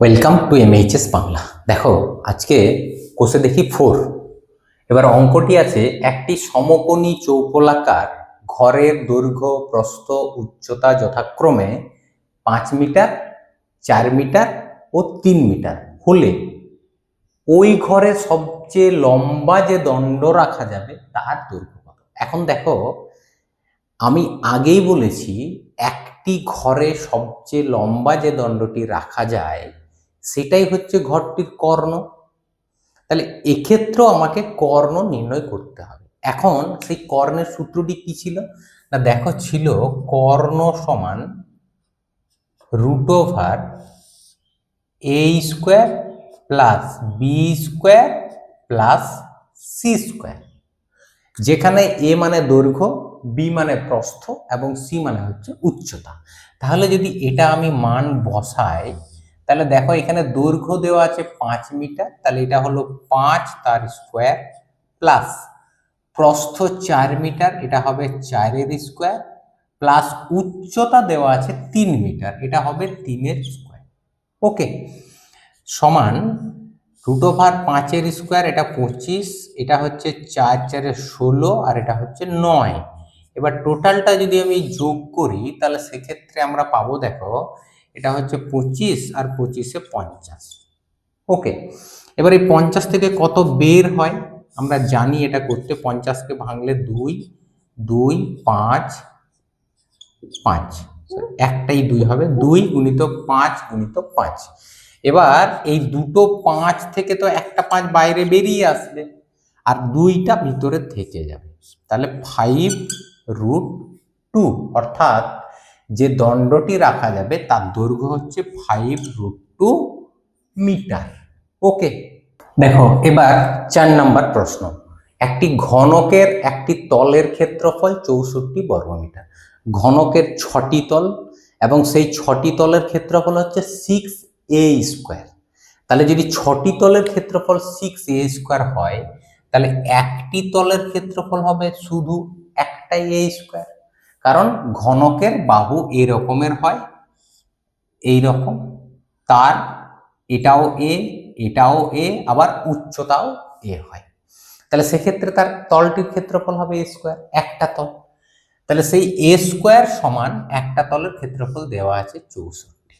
Welcome to এমএইচএস Bangla দেখো, আজকে কোষে দেখি ফোর। এবার অঙ্কটি আছে একটি সমকোণী চৌকোলাকার ঘরের দৈর্ঘ্য, প্রস্থ, উচ্চতা যথাক্রমে পাঁচ মিটার, চার মিটার ও তিন মিটার হলে ওই ঘরে সবচেয়ে লম্বা যে দণ্ড রাখা যাবে তার দৈর্ঘ্য কত? এখন দেখো, আমি আগেই বলেছি একটি ঘরে সবচেয়ে লম্বা যে দণ্ডটি রাখা যায় সেটাই হচ্ছে ঘরটির কর্ণ। তাহলে এক্ষেত্রেও আমাকে কর্ণ নির্ণয় করতে হবে। এখন সেই কর্ণের সূত্রটি কি ছিল? না, দেখো, ছিল কর্ণ সমান root over A square plus B square plus C square. যেখানে এ মানে দৈর্ঘ্য বি মানে প্রস্থ এবং সি মানে হচ্ছে উচ্চতা। তাহলে যদি এটা আমি মান বসাই তাহলে দেখো এখানে দৈর্ঘ্য দেওয়া আছে পাঁচ মিটার, তাহলে এটা হলো পাঁচ তার স্কোয়ার প্লাস প্রস্থ চার মিটার, এটা হবে চারের স্কোয়ার প্লাস উচ্চতা দেওয়া আছে তিন মিটার, এটা হবে তিনের স্কোয়ার ওকে সমান রুট ওভার পাঁচের স্কোয়ার এটা পঁচিশ, এটা হচ্ছে চার, চারে ষোলো আর এটা হচ্ছে নয়। এবার টোটালটা যদি আমি যোগ করি, তাহলে সেক্ষেত্রে আমরা পাবো, দেখো এটা হচ্ছে পঁচিশ আর পঁচিশে পঞ্চাশ। ওকে এবার এই পঞ্চাশ থেকে কত বের হয়? আমরা জানি এটা করতে পঞ্চাশকে ভাঙলে দুই দুই, পাঁচ পাঁচ। একটাই দুই হবে, দুই গুণিত পাঁচ গুণিত পাঁচ। এবার এই দুটো পাঁচ থেকে তো একটা পাঁচ বাইরে বেরিয়ে আসবে, আর দুইটা ভিতরে থেকে যাবে। তাহলে ফাইভ রুট টু অর্থাৎ যে দণ্ডটি রাখা যাবে তার দৈর্ঘ্য হচ্ছে five root two metre okay দেখো, এবার চার নাম্বার প্রশ্ন। একটি ঘনকের একটি তলের ক্ষেত্রফল চৌষট্টি বর্গমিটার। ঘনকের ছটি তল এবং সেই ছটি তলের ক্ষেত্রফল হচ্ছে সিক্স এ স্কোয়ার তাহলে যদি ছটি তলের ক্ষেত্রফল সিক্স এ স্কোয়ার হয়, তাহলে একটি তলের ক্ষেত্রফল হবে শুধু একটাই এ স্কোয়ার কারণ ঘনকের বাহু এই রকমের হয়, এই রকম। তার এটাও এ এটাও এ, আবার উচ্চতাও এ হয়। তাহলে সেক্ষেত্রে তার তলটির ক্ষেত্রফল হবে এ স্কোয়ার, একটা তল। তাহলে সেই এ স্কোয়ার সমান একটা তলের ক্ষেত্রফল দেওয়া আছে চৌষট্টি।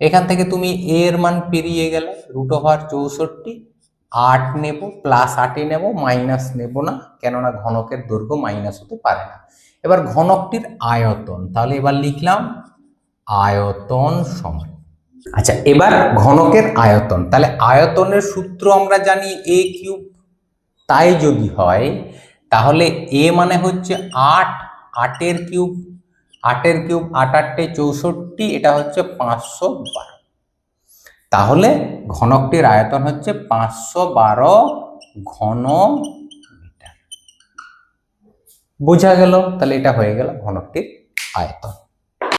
এখান থেকে তুমি এ এর মান পেরিয়ে গেলে রুট ওভার চৌষট্টি, আট নেব প্লাস আটে নেব মাইনাস নেব না, কেননা ঘনকের দৈর্ঘ্য মাইনাস হতে পারে না। এবার ঘনকটির আয়তন, তাহলে এবার লিখলাম আয়তন সমান। আচ্ছা এবার ঘনকের আয়তন, তাহলে আয়তনের সূত্র আমরা জানি এ কিউব, তাই যদি হয়, তাহলে এ মানে হচ্ছে আট, আটের কিউব আটের কিউব আট আটটে চৌষট্টি, এটা হচ্ছে পাঁচশো বারো। তাহলে ঘনকটির আয়তন হচ্ছে পাঁচশো বারো ঘন বোঝা গেল তাহলে এটা হয়ে গেল ঘনকটির আয়তন।